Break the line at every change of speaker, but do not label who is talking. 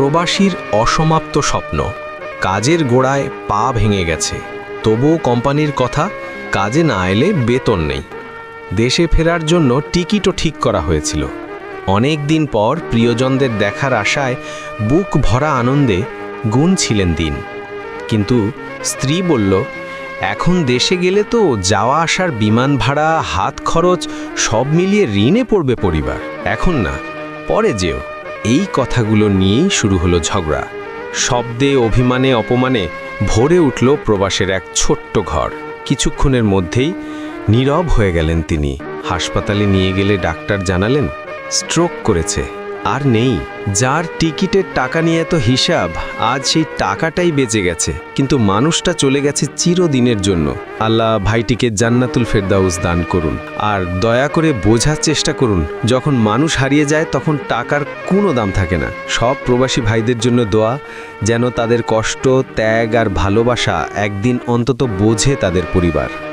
প্রবাসীর অসমাপ্ত স্বপ্ন। কাজের গোড়ায় পা ভেঙে গেছে। তবুও কোম্পানির কথা, কাজে না এলে বেতন নেই। দেশে ফেরার জন্য টিকিটও ঠিক করা হয়েছিল। অনেক দিন পর প্রিয়জনদের দেখার আশায় বুক ভরা আনন্দে গুণ ছিলেন দিন। কিন্তু স্ত্রী বলল, এখন দেশে গেলে তো যাওয়া আসার বিমান ভাড়া, হাত খরচ সব মিলিয়ে ঋণে পড়বে পরিবার। এখন না, পরে যেও। এই কথাগুলো নিয়েই শুরু হলো ঝগড়া। শব্দে, অভিমানে, অপমানে ভরে উঠল প্রবাসের এক ছোট্ট ঘর। কিছুক্ষণের মধ্যেই নীরব হয়ে গেলেন তিনি। হাসপাতালে নিয়ে গেলে ডাক্তার জানালেন, স্ট্রোক করেছে। আর নেই। যার টিকিটের টাকা নিয়ে এত হিসাব, আজ সেই টাকাটাই বেঁচে গেছে। কিন্তু মানুষটা চলে গেছে চিরদিনের জন্য। আল্লাহ ভাইটিকে জান্নাতুল ফেরদাউস দান করুন। আর দয়া করে বোঝার চেষ্টা করুন, যখন মানুষ হারিয়ে যায়, তখন টাকার কোনো দাম থাকে না। সব প্রবাসী ভাইদের জন্য দোয়া, যেন তাদের কষ্ট, ত্যাগ আর ভালোবাসা একদিন অন্তত বোঝে তাদের পরিবার।